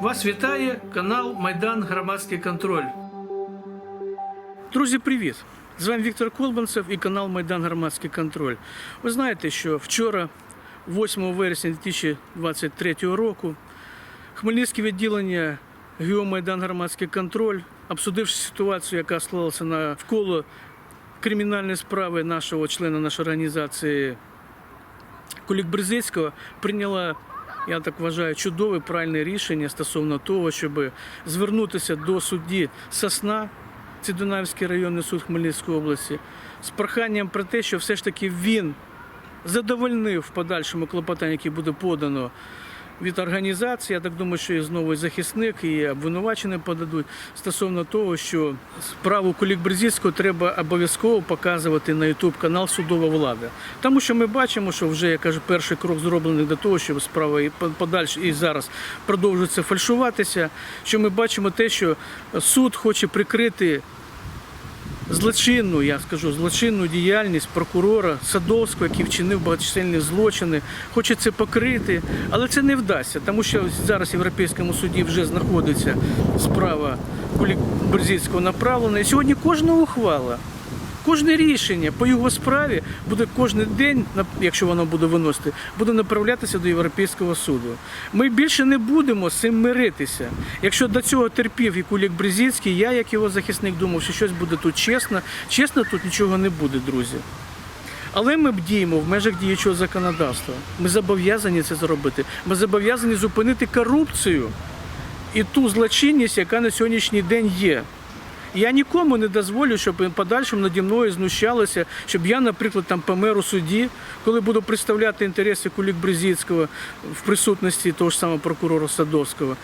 Вас вітає канал Майдан Громадський контроль. Друзі, привіт! З вами Віктор Колбанцев і канал Майдан Громадський контроль. Ви знаєте, що вчора, 8 вересня 2023 року, Хмельницьке відділення ГІО Майдан Громадський контроль, обсудивши ситуацію, яка склалася навколо кримінальної справи нашого члена нашої організації Кулік Бризицького, прийняла, я так вважаю, чудове правильне рішення стосовно того, щоб звернутися до судді Сосна, це Дунавський районний суд Хмельницької області, з проханням про те, що все ж таки він задовольнив в подальшому клопотання, яке буде подано від організації. Я так думаю, що і знову захисник, і обвинувачені подадуть стосовно того, що справу Кулік Берзівського треба обов'язково показувати на YouTube канал Судова влада. Тому що ми бачимо, що вже я кажу, перший крок зроблений до того, щоб справа і подальше і зараз продовжується фальшуватися. Що ми бачимо те, що суд хоче прикрити злочинну, я скажу, злочинну діяльність прокурора Садовського, який вчинив багаточисельні злочини, хоче це покрити, але це не вдасться, тому що зараз в Європейському суді вже знаходиться справа Кулік направлення. І сьогодні кожна ухвала. Кожне рішення по його справі буде кожен день, якщо воно буде виносити, буде направлятися до Європейського суду. Ми більше не будемо з цим миритися. Якщо до цього терпів і Кулік Брезінський, я, як його захисник, думав, що щось буде тут чесно. Чесно, тут нічого не буде, друзі. Але ми бдіємо в межах діючого законодавства. Ми зобов'язані це зробити. Ми зобов'язані зупинити корупцію і ту злочинність, яка на сьогоднішній день є. Я нікому не дозволю, щоб подальшому наді мною знущалося, щоб я, наприклад, там помер у суді, коли буду представляти інтереси Кулік Брезіцького в присутності того ж самого прокурора Садовського.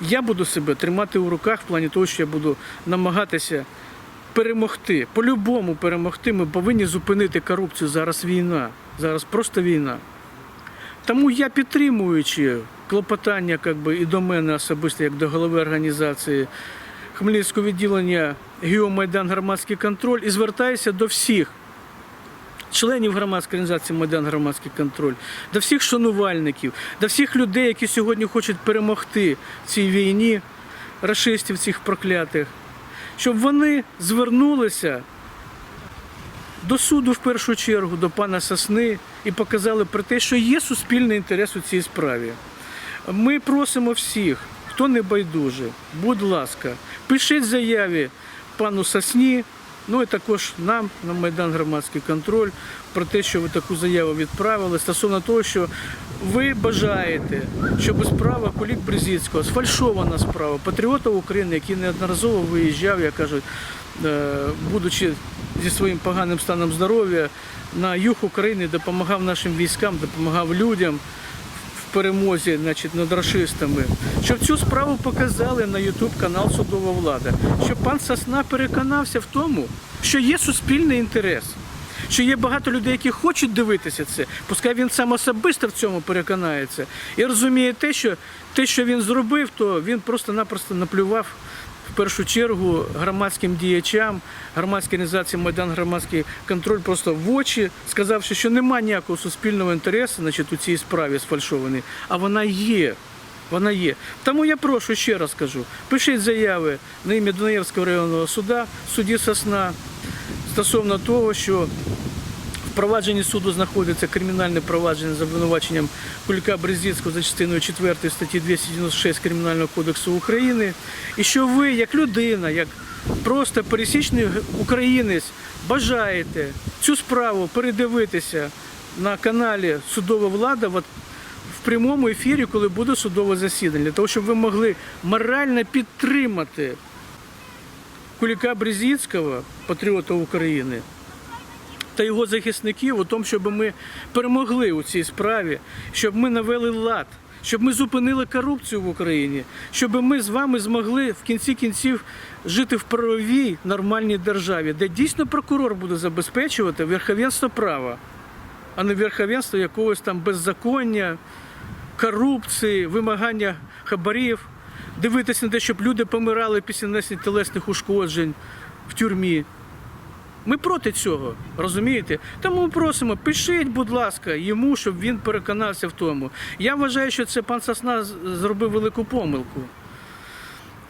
Я буду себе тримати у руках в плані того, що я буду намагатися перемогти. По-любому перемогти. Ми повинні зупинити корупцію. Зараз війна. Зараз просто війна. Тому я підтримуючи клопотання как би, і до мене особисто, як до голови організації Хмельницького відділення ГІО Майдан Громадський контроль і звертаюся до всіх членів громадської організації Майдан Громадський контроль, до всіх шанувальників, до всіх людей, які сьогодні хочуть перемогти в цій війні, рашистів цих проклятих, щоб вони звернулися до суду в першу чергу, до пана Сосни і показали про те, що є суспільний інтерес у цій справі. Ми просимо всіх, хто не байдужий, будь ласка, пишіть заяві пану Сосні, ну і також нам на Майдан Громадський контроль про те, що ви таку заяву відправили стосовно того, що ви бажаєте, щоб справа Кулік Брезіцького, сфальшована справа патріота України, який неодноразово виїжджав, як кажуть, е, будучи зі своїм поганим станом здоров'я на юг України, допомагав нашим військам, допомагав людям перемозі значить, над рашистами, щоб цю справу показали на ютуб канал Судова влада, щоб пан Сосна переконався в тому, що є суспільний інтерес. Що є багато людей, які хочуть дивитися це, пускай він сам особисто в цьому переконається. І розуміє те, що те, що він зробив, то він просто-напросто наплював в першу чергу громадським діячам, громадській організації Майдан Громадський контроль просто в очі, сказавши, що немає ніякого суспільного інтересу значить, у цій справі сфальшованій, а вона є. Вона є. Тому я прошу ще раз кажу, пишіть заяви на ім'я Дунаєвського районного суда, судді Сосна, стосовно того, що в провадженні суду знаходиться кримінальне провадження за обвинуваченням Куліка Брезінського за частиною 4 статті 296 Кримінального кодексу України. І що ви, як людина, як просто пересічний українець, бажаєте цю справу передивитися на каналі Судова влада в прямому ефірі, коли буде судове засідання, для того, щоб ви могли морально підтримати Куліка Брезіцького, патріота України, та його захисників у тому, щоб ми перемогли у цій справі, щоб ми навели лад, щоб ми зупинили корупцію в Україні, щоб ми з вами змогли в кінці кінців жити в правовій нормальній державі, де дійсно прокурор буде забезпечувати верховенство права, а не верховенство якогось там беззаконня, корупції, вимагання хабарів, дивитися на те, щоб люди помирали після нанесення телесних ушкоджень в тюрмі. Ми проти цього, розумієте? Тому просимо, пишіть, будь ласка, йому, щоб він переконався в тому. Я вважаю, що це пан Сосна зробив велику помилку.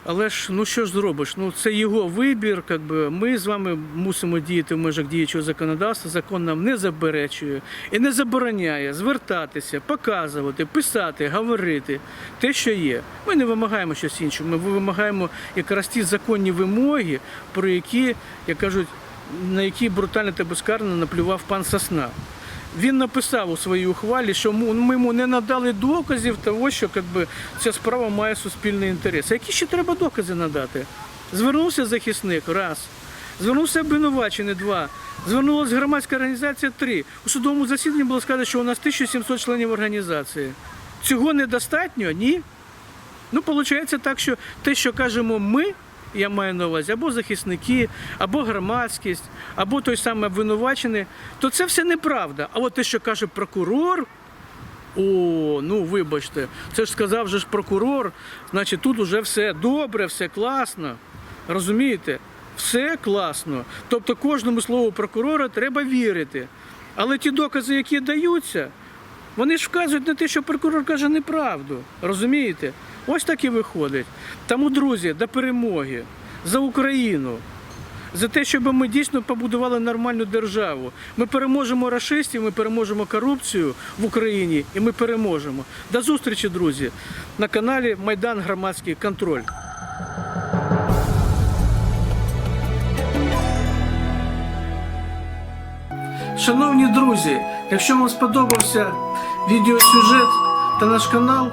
Але ж ну що ж зробиш? Ну це його вибір. Как би ми з вами мусимо діяти в межах діючого законодавства. Закон нам не заперечує і не забороняє звертатися, показувати, писати, говорити те, що є. Ми не вимагаємо щось іншого. Ми вимагаємо якраз ті законні вимоги, про які, як кажуть, на які брутально та безкарно наплював пан Сосна. Він написав у своїй ухвалі, що ми йому не надали доказів того, що как би, ця справа має суспільний інтерес. А які ще треба докази надати? Звернувся захисник раз, звернувся обвинувачений два, звернулася громадська організація три. У судовому засіданні було сказано, що у нас 1700 членів організації. Цього недостатньо? Ні. Ну, виходить так, що те, що кажемо ми, я маю на увазі, або захисники, або громадськість, або той самий обвинувачений, то це все неправда. А от те, що каже прокурор, о, ну вибачте, це ж сказав же ж прокурор, значить тут уже все добре, все класно. Розумієте? Все класно. Тобто кожному слову прокурора треба вірити. Але ті докази, які даються, вони ж вказують на те, що прокурор каже неправду. Розумієте? Ось так і виходить. Тому, друзі, до перемоги за Україну. За те, щоб ми дійсно побудували нормальну державу. Ми переможемо рашистів, ми переможемо корупцію в Україні і ми переможемо. До зустрічі, друзі, на каналі Майдан Громадський контроль. Шановні друзі, якщо вам сподобався відеосюжет та наш канал,